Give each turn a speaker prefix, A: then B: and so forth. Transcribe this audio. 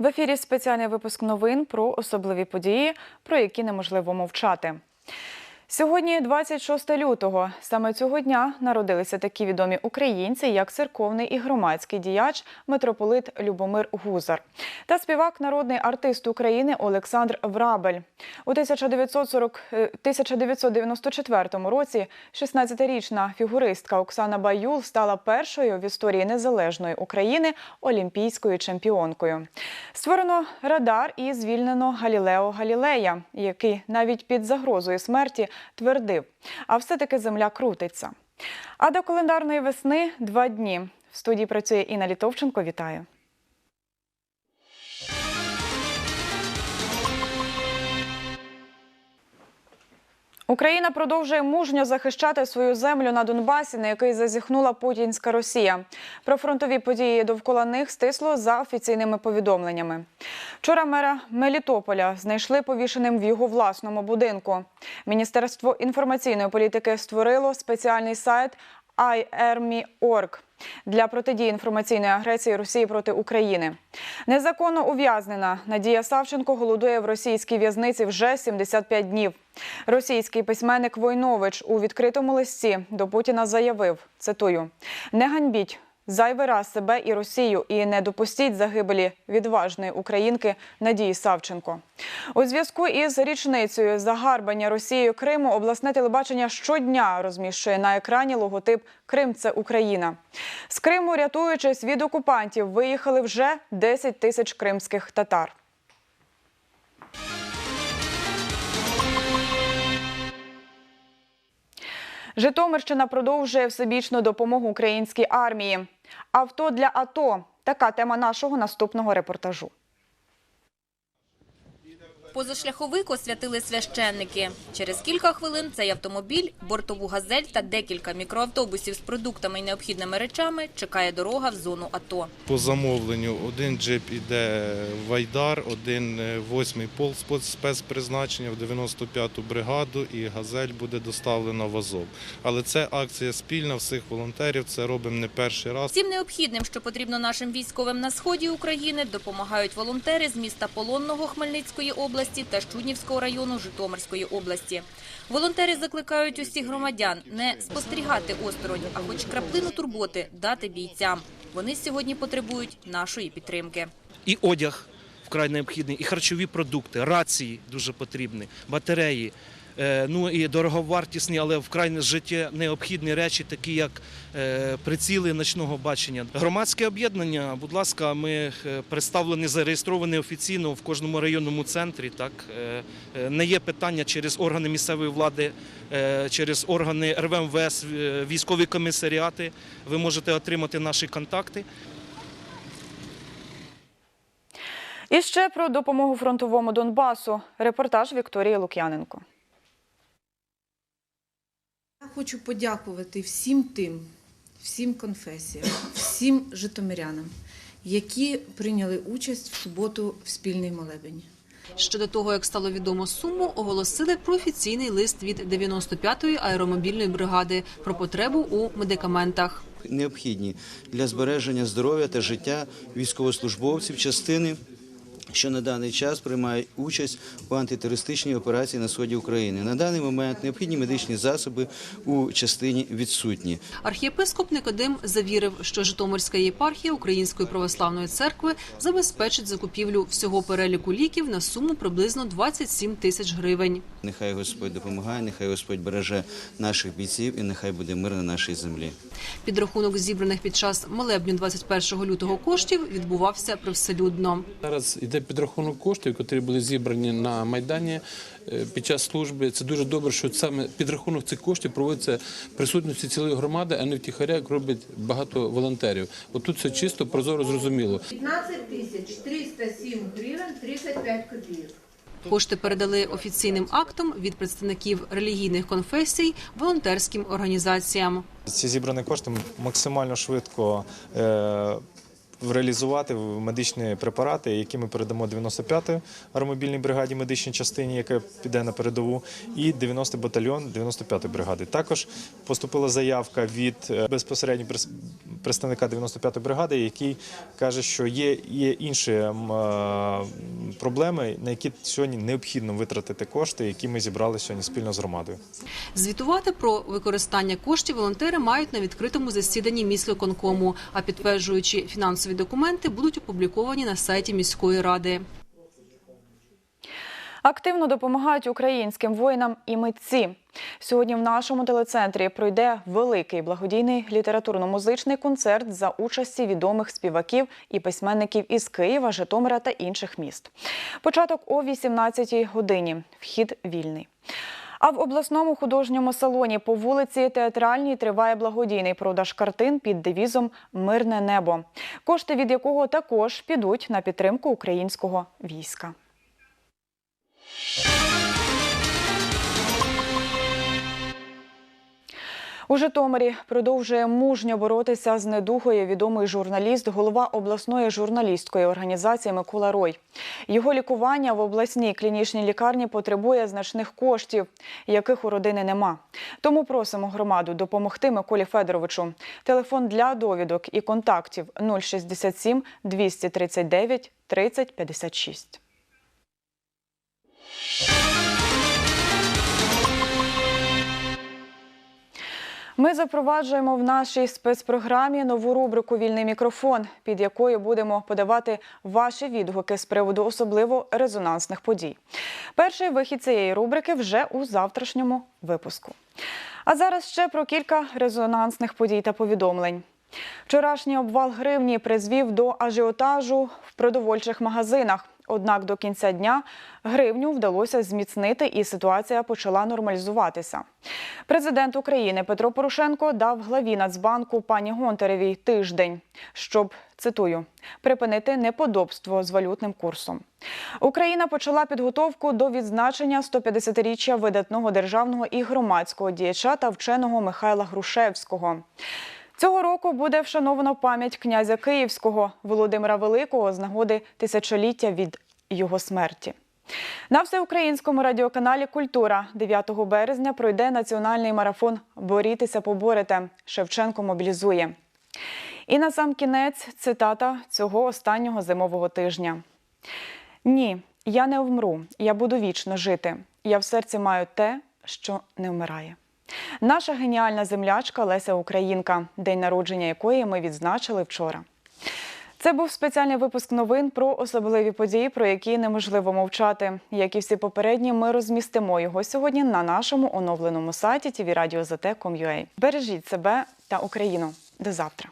A: В ефірі спеціальний випуск новин про особливі події, про які неможливо мовчати. Сьогодні 26 лютого. Саме цього дня народилися такі відомі українці, як церковний і громадський діяч митрополит Любомир Гузар та співак, народний артист України Олександр Врабель. У 1940, е, 1994 році 16-річна фігуристка Оксана Баюл стала першою в історії незалежної України олімпійською чемпіонкою. Створено радар і звільнено Галілео Галілея, який навіть під загрозою смерті твердив, а все-таки земля крутиться. А до календарної весни два дні. В студії працює Інна Літовченко. Вітаю. Україна продовжує мужньо захищати свою землю на Донбасі, на який зазіхнула путінська Росія. Про фронтові події довкола них стисло за офіційними повідомленнями. Вчора мера Мелітополя знайшли повішеним в його власному будинку. Міністерство інформаційної політики створило спеціальний сайт iArmy.org для протидії інформаційної агресії Росії проти України. Незаконно ув'язнена Надія Савченко голодує в російській в'язниці вже 75 днів. Російський письменник Войнович у відкритому листі до Путіна заявив: цитую: не ганьбіть. Зайвий раз себе і Росію, і не допустіть загибелі відважної українки Надії Савченко. У зв'язку із річницею загарбання Росією Криму обласне телебачення щодня розміщує на екрані логотип Крим це Україна. З Криму, рятуючись від окупантів, виїхали вже 10 тисяч кримських татар. Житомирщина продовжує всебічну допомогу українській армії. Авто для АТО така тема нашого наступного репортажу.
B: Позашляховик освятили священники. Через кілька хвилин цей автомобіль, бортову газель та декілька мікроавтобусів з продуктами і необхідними речами чекає дорога в зону АТО.
C: По замовленню один джип іде в Айдар, один е, восьмий спец- спецпризначення в 95-ту бригаду і газель буде доставлена в Азов. Але це акція спільна всіх волонтерів. Це робимо не перший раз.
B: Всім необхідним, що потрібно нашим військовим на сході України, допомагають волонтери з міста Полонного Хмельницької області та Щуднівського району Житомирської області. Волонтери закликають усіх громадян не спостерігати осторонь, а хоч краплину турботи дати бійцям. Вони сьогодні потребують нашої підтримки.
D: і одяг вкрай необхідний, і харчові продукти, рації дуже потрібні, батареї. Е, Ну і дороговартісні, але вкрай життя необхідні речі, такі як е, приціли ночного бачення. Громадське об'єднання, будь ласка, ми е, представлені, зареєстровані офіційно в кожному районному центрі. Так не є питання через органи місцевої влади, через органи РВМВС, військові комісаріати. Ви можете отримати наші контакти.
A: І ще про допомогу фронтовому Донбасу. Репортаж Вікторії Лук'яненко.
E: Хочу подякувати всім тим, всім конфесіям, всім житомирянам, які прийняли участь в суботу в спільній молебені.
F: Щодо того, як стало відомо суму, оголосили про офіційний лист від 95-ї аеромобільної бригади про потребу у медикаментах.
G: необхідні для збереження здоров'я та життя військовослужбовців частини, що на даний час приймають участь у антитерористичній операції на сході України. На даний момент необхідні медичні засоби у частині відсутні.
F: Архієпископ Никодим завірив, що Житомирська єпархія Української православної церкви забезпечить закупівлю всього переліку ліків на суму приблизно 27 тисяч гривень.
G: Нехай Господь допомагає, нехай Господь береже наших бійців і нехай буде мир на нашій землі.
F: Підрахунок зібраних під час молебню 21 лютого коштів відбувався привселюдно.
H: Зараз підрахунок коштів, які були зібрані на майдані е, під час служби. Це дуже добре, що саме підрахунок цих коштів проводиться в присутності цілої громади, а не втіхаря, як роблять багато волонтерів. От тут все чисто, прозоро, зрозуміло.
I: 15 тисяч 307 гривень 35 копійок.
F: Кошти передали офіційним актом від представників релігійних конфесій волонтерським організаціям.
J: Ці зібрані кошти максимально швидко е, реалізувати медичні препарати, які ми передамо 95-ї аеромобільній бригаді медичній частині, яка піде на передову, і 90-й батальйон 95-ї бригади. Також поступила заявка від е, безпосередньо представника 95-ї бригади, який каже, що є, є інші е, проблеми, на які сьогодні необхідно витратити кошти, які ми зібрали сьогодні спільно з громадою.
F: Звітувати про використання коштів волонтери мають на відкритому засіданні міськвиконкому, а підтверджуючі фінансові документи будуть опубліковані на сайті міської ради.
A: Активно допомагають українським воїнам і митці. Сьогодні в нашому телецентрі пройде великий благодійний літературно-музичний концерт за участі відомих співаків і письменників із Києва, Житомира та інших міст. Початок о 18-й годині. Вхід вільний. А в обласному художньому салоні по вулиці Театральній триває благодійний продаж картин під девізом Мирне небо, кошти від якого також підуть на підтримку українського війська. У Житомирі продовжує мужньо боротися з недугою відомий журналіст, голова обласної журналістської організації Микола Рой. Його лікування в обласній клінічній лікарні потребує значних коштів, яких у родини нема. Тому просимо громаду допомогти Миколі Федоровичу. Телефон для довідок і контактів 067 239 30 56. Ми запроваджуємо в нашій спецпрограмі нову рубрику Вільний мікрофон, під якою будемо подавати ваші відгуки з приводу особливо резонансних подій. Перший вихід цієї рубрики вже у завтрашньому випуску. А зараз ще про кілька резонансних подій та повідомлень. Вчорашній обвал гривні призвів до ажіотажу в продовольчих магазинах. Однак до кінця дня гривню вдалося зміцнити і ситуація почала нормалізуватися. Президент України Петро Порошенко дав главі Нацбанку пані Гонтаревій тиждень, щоб цитую припинити неподобство з валютним курсом. Україна почала підготовку до відзначення 150-річчя видатного державного і громадського діяча та вченого Михайла Грушевського. Цього року буде вшановано пам'ять князя Київського Володимира Великого з нагоди тисячоліття від його смерті. На всеукраїнському радіоканалі Культура 9 березня пройде національний марафон Борітеся, поборете. Шевченко мобілізує. І на сам кінець цитата цього останнього зимового тижня. Ні, я не вмру, я буду вічно жити. Я в серці маю те, що не вмирає. Наша геніальна землячка Леся Українка, день народження якої ми відзначили вчора. Це був спеціальний випуск новин про особливі події, про які неможливо мовчати. Як і всі попередні, ми розмістимо його сьогодні на нашому оновленому сайті tvradio.zt.com.ua. Бережіть себе та Україну. До завтра.